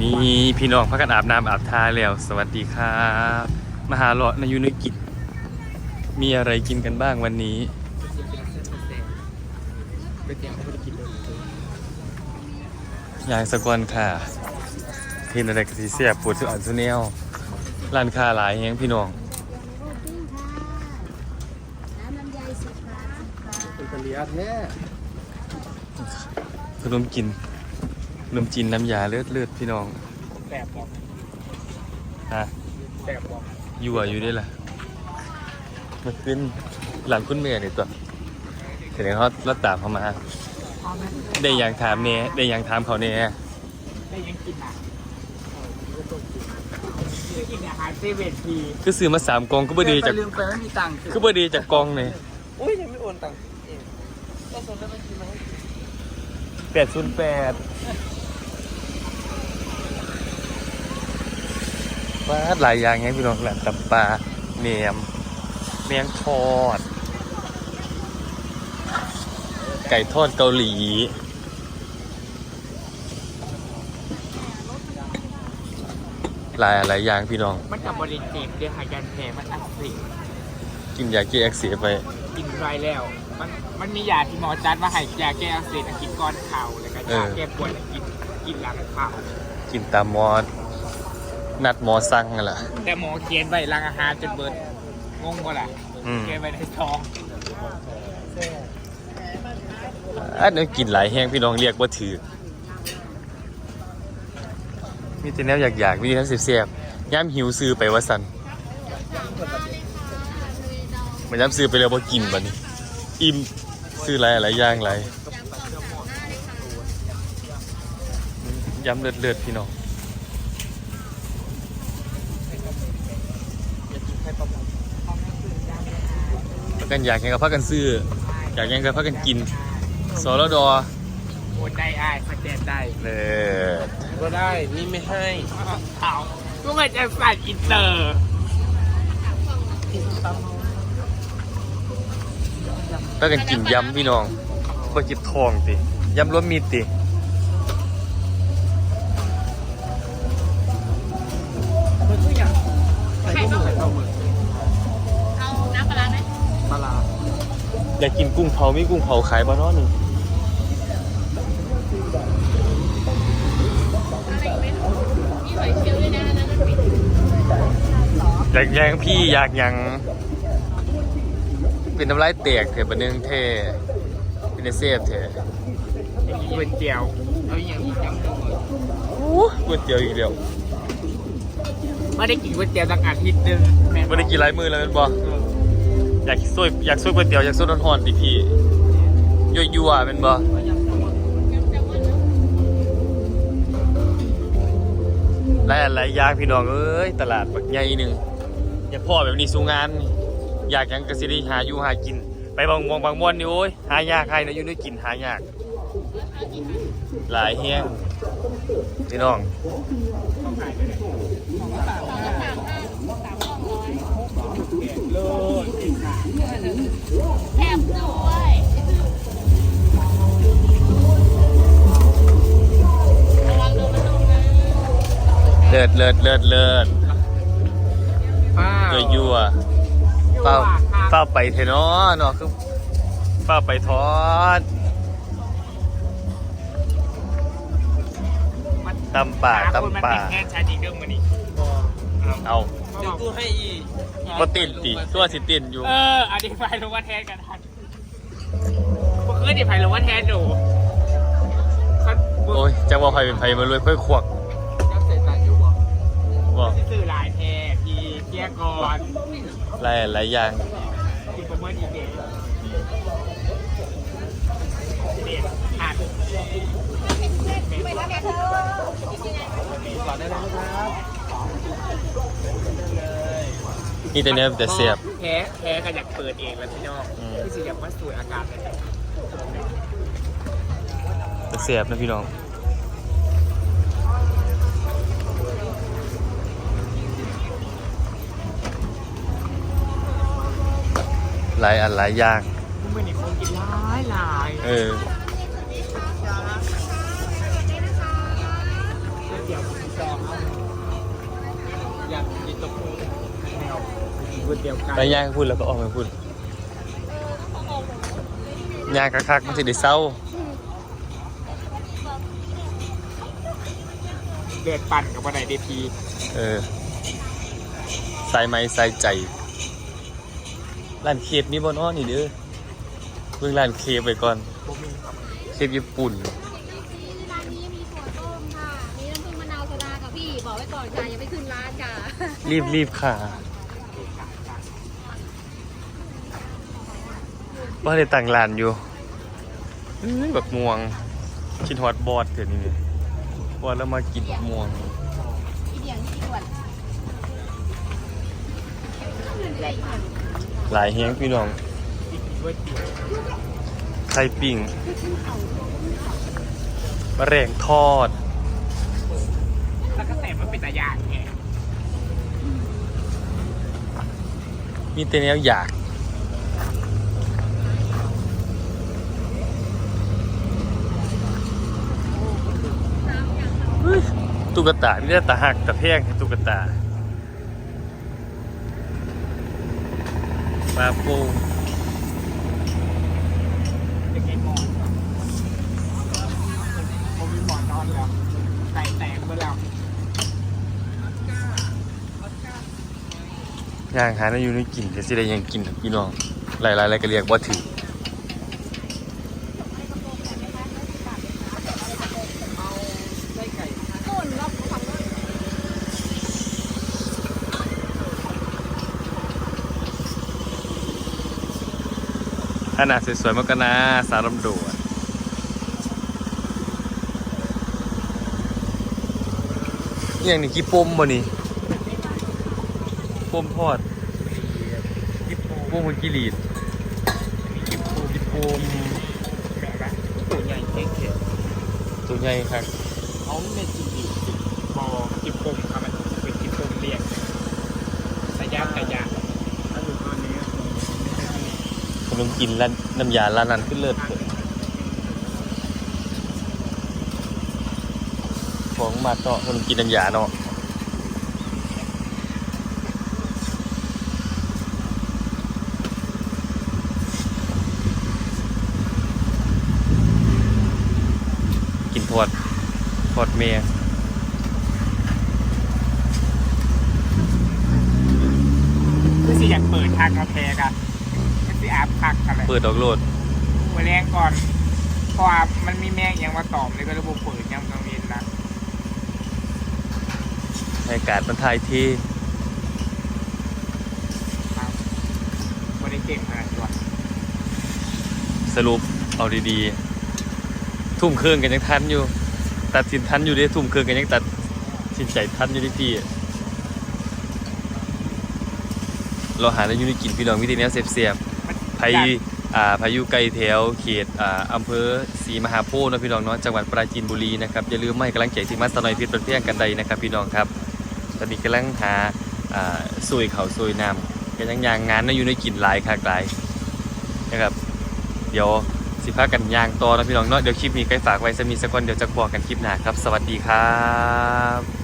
มีพี่น้องพักกันอาบน้ำอาบท่าแล้ว สวัสดีครับมาหาเลาะนายุนกิจ มีอะไรกินกันบ้างวันนี้ไปเตรียมเขาไม่ได้กินเลยยางสกอนค่ะเห็นอะไรกะทิเสียบปวดสุดอันสุเนวร้านค้าหลายแฮงพี่น้องหมูปิ้งค่ะน้ำลำไยสิคะเป็นกะเลียแท้ขนมกินข นมจีนน้ำยาเลือดเลือดพี่น้องแสบบอกฮะแสบบอกอยู่อะอยู่ได้ล่ะมาขึ้นหลังคุณเมียนี่ตัวเห็นเขาลัดตามเขามา พอไหมได้อย่างถามเนี่ยได้อย่างถามเขาเนี่ยได้ยังกินอะได้กินอาหารเซเว่นทีคือซื้อมาสามกองก็บ่ดีจาก ลืมไปไม่มีตังค์คือบ่ดีจากกองเนี่ยอุ้ยยังไม่โอนตังค์เองก็ส่งได้บัญชีมาให้แปดศูนย์แปด ว้าดหลายอย่างไงพี่น้องแหลมตับปลาเนียมเมียงทอด ไก่ทอดเกาหลีหลายหลายอย่างพี่น้อง มันกับบริเจ็บเดี๋ยวหายการแผลมันอักเสบกินยาแก้อักเสบไป กินไรแล้ว มันมันมียาที่หมอจัดมาให้ยาแก้อักเสบกินก้อนเข่าแล้วก็ยาแก้ปวดกินกินหลังเข่ากินตามหมอ นัดหมอสั่งนั่นแหละแต่หมอเขียนไว้รังอาหารจนเบิดงงก็แหละอืม เขียนไว้ในท้องอันนี้กินหลายแห้งพี่น้องเรียกว่าถือ มีแต่แนวอยากๆมีแต่แนวเสียบๆย่ำหิวซื้อไปว่าสันมันย่ำซื้อไปแล้วพอกินบัดนี้ อิ่มซื้อหลายหลายอย่างหลายย้ำเลือดเลือ ดๆพี่น้องพักกันอยากยังกับพักกันซื้อ อยากยังกับพักกันกินสรดอโอนได้อ้ายสแกนได้เลยก็ได้ นี่ไม่ให้เอาก็มันจะใส่อินเตอร์พักกันกินยำพี่น้องบ่จิบทองติยำรวมมีดติ อยากกินกุ้งเผามีกุ้งเผาขายบ้านนอหนึ่งอะไรอีกไหมมีหอยเชลล์ด้วยนะอันนั้นมันปิดอยากยังพี่อยากยัง เป็นน้ำลายแตกเถอะบันนึงเท่เป็นเซฟเถอะก๋วยเตี๋ยวเอาอย่างนี้จังเลยอู้ก๋วยเตี๋ยวอีกแล้วไม่ได้กินก๋วยเตี๋ยวตั้งอาทิตย์หนึงแม่ไม่ได้กินหลายมือแล้วเป็นบ่อ อยากซวยอยากซวยก๋วยเตี๋ยวอยากซวยร้อนๆดิพี่ยั่วๆเป็นบ่หลายหลายยางพี่น้องเอ้ยตลาดบักใหญ่หนึ่งอยากพ่อแบบนี้สู้งานอยากยังกสิได้หาอยู่หากิน ไปบางมองบางม่วนนี่โอ้ยหายากใครนะอยู่ได้กินหายาก หลายเฮียงพี่น้อง ศเลิศเลิศเลิศป้ายั่วยั่วเป้าเป้าไปเทเนาะเนาะคือเป้าไปทอดตำป่าตำป่าแค่ชาดีเดิมมันนี่เอาเดี๋ยวกูให้อีกบ่ติดติตัวสิติดอยู่ เอออธิบายลงว่าแทนกันทันเมื่อคืนอธิบายลงว่าแทนหนูโอ้ยจังว่าไฟเป็นไฟมาเลยค่อยขวก บอกที่สื่อหลายแทนทีเกียก่อนหลายหลายอย่างกินประเมินอีกเด็ดเด็ดขาดก่อนได้เลยครับนี่แต่เนี้ยแต่เสียบแพ้แพ้ก็อยากเปิดเองแล้วพี่น้องอืมพี่สิอยากมาสูดอากาศเลยแต่เสียบนะพี่น้อง หลายอันหลายอย่างมื่อนี้คงกินหลายหลายเออเเดี๋ยวผมจองเอาอยากกินตะปูแนวก๋วยเตี๋ยวไก่ไปย่างพูดแล้วก็ออกมาพูดย่างคักๆมันจะได้เศร้าเดือดปั่นกับวันไหนเดทีเออใส่ไม้ใส่ใจ ร้านเคฟมีบนอ้อนี่เด้อเพิ่งร้านเคฟไปก่อนบ่มีครับเคฟญี่ปุ่นร้านนี้มีถั่วต้มค่ะ มีน้ำผึ้งมะนาวโซดาค่ะพี่ บอกไว้ก่อนค่ะยังไม่ขึ้นร้านค่ะ รีบรีบค่ะว่าได้ต่างร้านอยู่อื้อบักม่วงชินฮอตบอดเดี๋ยวนี้เนี่ยว่าแล้วมากินบักม่วงอีเดียงที่ด่วน หลายแฮงพี่น้องที่กินก๋วยเตี๋ยวไข่ปิ้งมะแรงทอด แล้วก็แต่มันเป็นตะยางไงมีแต่แนวอยากเฮ้ยตุ๊กตามีแต่ตาหักตาแพงตุ๊กตา ปลาโป่งเป็นไงหมอนผมมีหมอนนอนแล้วไก่แตกไปแล้วย่างหาในอยู่ในกินแต่สิได้ยังกินพี่น้องหลายๆอะไรก็เรียกว่าถือ ไส้ไก่ ต้นรอบฝั่งโน้น ขนาดสวยๆมากกันนะสารลำโดวนอหย่างนี้กี่ปมบ่นี่ปมทอดยิบโปปมมันกี่ลีดมียิบโปกี่ปมแบบว่าตัวใหญ่เท่งตัวใหญ่ครับๆเขาไม่กินดิบอยิบโปมครับมันเป็นยิบโปมเรียงตะยางตะยางถ้าดูตอนนี้ ข นมกินร้านน้ำยาร้านันขึ้นเลิศเลยของมาเนาะขนกินน้ำยาเนาะกินทอดทอดเมียคือสิอยากเปิดทางกาแฟกัน บพักกันเลยเปิดดอกโลดหัวแรงก่อนเพราะว่ามันมีแม่งยังมาตอบเลยก็ระบบเปิดยังกลางเวียนนะบรรยากาศมันทายที่ครับบริเก่งขนาดนี้วะสรุปเอาดีๆ ทุ่มเครื่องกันยังทันอยู่ ตัดสินทันอยู่เดิทุ่มเครื่องกันยังตัดสินใจทันอยู่ดิพี่เราหาแล้วอยู่ในกินพี่น้องวิธีแนวเสียบมันๆ พายุอ่าพายุไกลแถวเขตออำเภอศรีมหาโพธิ์นะพี่น้องเนาะจังหวัดปราจีนบุรีนะครับอย่าลืมไม่กำลังใจที่มัสนอยพิษเป็นเพียงกันใดนะครับ พี่น้องครับ ตอนนี้กำลังหาซุยเขาซุยน้ำกันยังยางงานน่าอยู่ในกลิ่นหลายคากหลายนะครับ เดี๋ยวสิพากันยางต่อนะพี่น้องเนาะเดี๋ยวคลิปนี้ใกล้ฝากไว้จะมีสักวันเดี๋ยวจะบอกกันคลิปหน้าครับ สวัสดีครับ